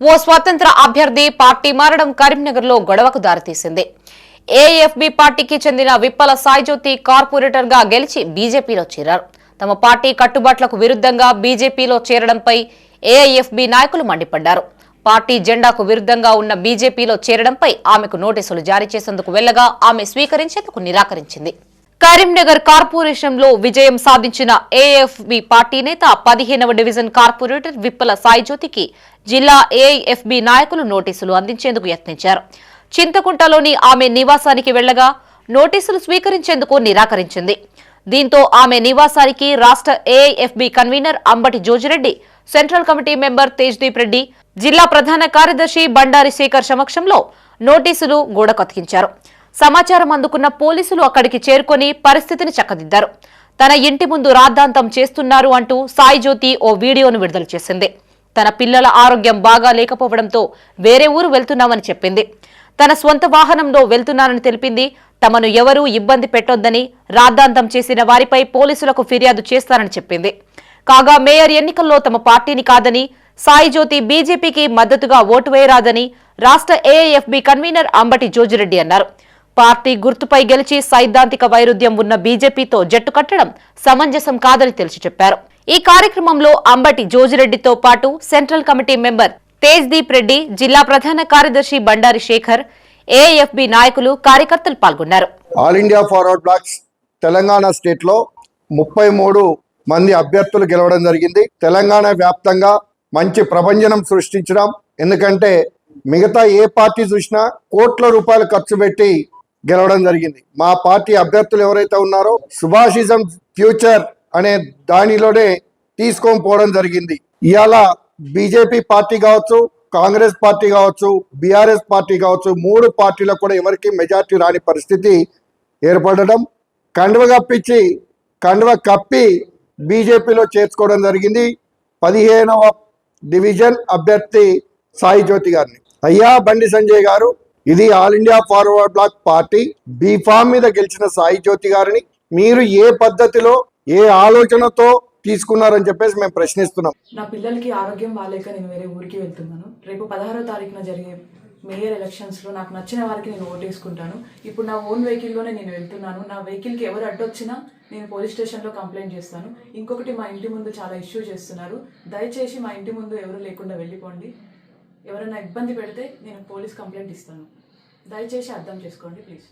ఓ స్వతంత్ర అభ్యర్థి పార్టీ మారడం కరీంనగర్లో గొడవకు దారితీసింది. ఏఎఫ్బి పార్టీకి చెందిన విప్పల సాయిజ్యోతి కార్పొరేటర్గా గెలిచి బీజేపీలో చేరారు. తమ పార్టీ కట్టుబాట్లకు విరుద్ధంగా బీజేపీలో చేరడంపై ఏఐఎఫ్బి నాయకులు మండిపడ్డారు. పార్టీ జెండాకు విరుద్ధంగా ఉన్న బీజేపీలో చేరడంపై ఆమెకు నోటీసులు జారీ చేసేందుకు వెళ్ళగా ఆమె స్వీకరించేందుకు నిరాకరించింది. కరీంనగర్ కార్పొరేషన్లో విజయం సాధించిన ఏఎఫ్బి పార్టీ నేత పదిహేనవ డివిజన్ కార్పొరేటర్ విప్పల సాయిజ్యోతికి జిల్లా ఏఎఫ్బి నాయకులు నోటీసులు అందించేందుకు యత్నించారు. చింతకుంటలోని ఆమె నివాసానికి వెళ్ళగా నోటీసులు స్వీకరించేందుకు నిరాకరించింది. దీంతో ఆమె నివాసానికి రాష్ట్ర AFB convener Ambati Jojireddy central committee member Tejdeep Reddy జిల్లా ప్రధాన కార్యదర్శి బండారి శేఖర్ సమక్షంలో నోటీసులు గోడకతికించారు. సమాచారం అందుకున్న పోలీసులు అక్కడికి చేరుకొని పరిస్థితిని చక్కదిద్దారు. తన ఇంటి ముందు రాద్ధాంతం చేస్తున్నారు అంటూ సాయిజ్యోతి ఓ వీడియోను విడుదల చేసింది. తన పిల్లల ఆరోగ్యం బాగా లేకపోవడంతో వేరే ఊరు వెళ్తున్నామని చెప్పింది. తన స్వంత వాహనంలో వెళ్తున్నానని తెలిపింది. తమను ఎవరూ ఇబ్బంది పెట్టొద్దని రాద్ధాంతం చేసిన వారిపై పోలీసులకు ఫిర్యాదు చేస్తానని చెప్పింది. కాగా మేయర్ ఎన్నికల్లో తమ పార్టీని కాదని సాయిజ్యోతి బీజేపీకి మద్దతుగా ఓటు వేయరాదని రాష్ట్ర ఏఐఎఫ్బి కన్వీనర్ అంబటి జోజిరెడ్డి అన్నారు. పార్టీ గుర్తుపై గెలిచి సైద్ధాంతిక వైరుధ్యం ఉన్న బీజేపీతో జట్టు కట్టడం సమంజసం కాదని తెలిసి చెప్పారు. ఈ కార్యక్రమంలో అంబటి జోజిరెడ్డితో పాటు central committee member Tejdeep Reddy జిల్లా ప్రధాన కార్యదర్శి బండారి శేఖర్ ఏఎఫ్బి నాయకులు కార్యకర్తలు పాల్గొన్నారు. All India forward blocks Telangana స్టేట్లో ముప్పై మూడు మంది అభ్యర్థులు గెలవడం జరిగింది. తెలంగాణ వ్యాప్తంగా మంచి ప్రభంజనం సృష్టించడం ఎందుకంటే మిగతా ఏ పార్టీ చూసినా కోట్ల రూపాయలు ఖర్చు పెట్టి గెలవడం జరిగింది. మా పార్టీ అభ్యర్థులు ఎవరైతే ఉన్నారో సుభాషిజం ఫ్యూచర్ అనే దానిలోనే తీసుకొని పోవడం జరిగింది. ఇవాళ బీజేపీ పార్టీ కావచ్చు కాంగ్రెస్ పార్టీ కావచ్చు బీఆర్ఎస్ పార్టీ కావచ్చు మూడు పార్టీలకు కూడా ఎవరికి మెజార్టీ రాని పరిస్థితి ఏర్పడడం కండువ కప్పించి కండువ కప్పి బీజేపీలో చేర్చుకోవడం జరిగింది. పదిహేనవ డివిజన్ అభ్యర్థి సాయి జ్యోతి గారిని. అయ్యా బండి సంజయ్ గారు ఇది all India forward block party B form మీద గెలిచిన సాయి జ్యోతి గారిని మీరు ఏ పద్ధతిలో ఏ ఆలోచనతో తీసుకున్నారని చెప్పేసి మేము ప్రశ్నిస్తున్నాం. నా పిల్లలకి ఆరోగ్యం బాగాలేక నేను వేరే ఊరికి వెళ్తున్నాను. రేపు పదహారో తారీఖున జరిగే మేయర్ ఎలక్షన్స్లో నాకు నచ్చిన వారికి నేను ఓటేసుకుంటాను. ఇప్పుడు నా ఓన్ వెహికల్లోనే నేను వెళ్తున్నాను. నా వెహికల్కి ఎవరు అడ్డొచ్చినా నేను పోలీస్ స్టేషన్లో కంప్లైంట్ చేస్తాను. ఇంకొకటి మా ఇంటి ముందు చాలా ఇష్యూ చేస్తున్నారు. దయచేసి మా ఇంటి ముందు ఎవరు లేకుండా వెళ్ళిపోండి. ఎవరైనా ఇబ్బంది పెడితే నేను పోలీస్ కంప్లైంట్ ఇస్తాను. దయచేసి అర్థం చేసుకోండి ప్లీజ్.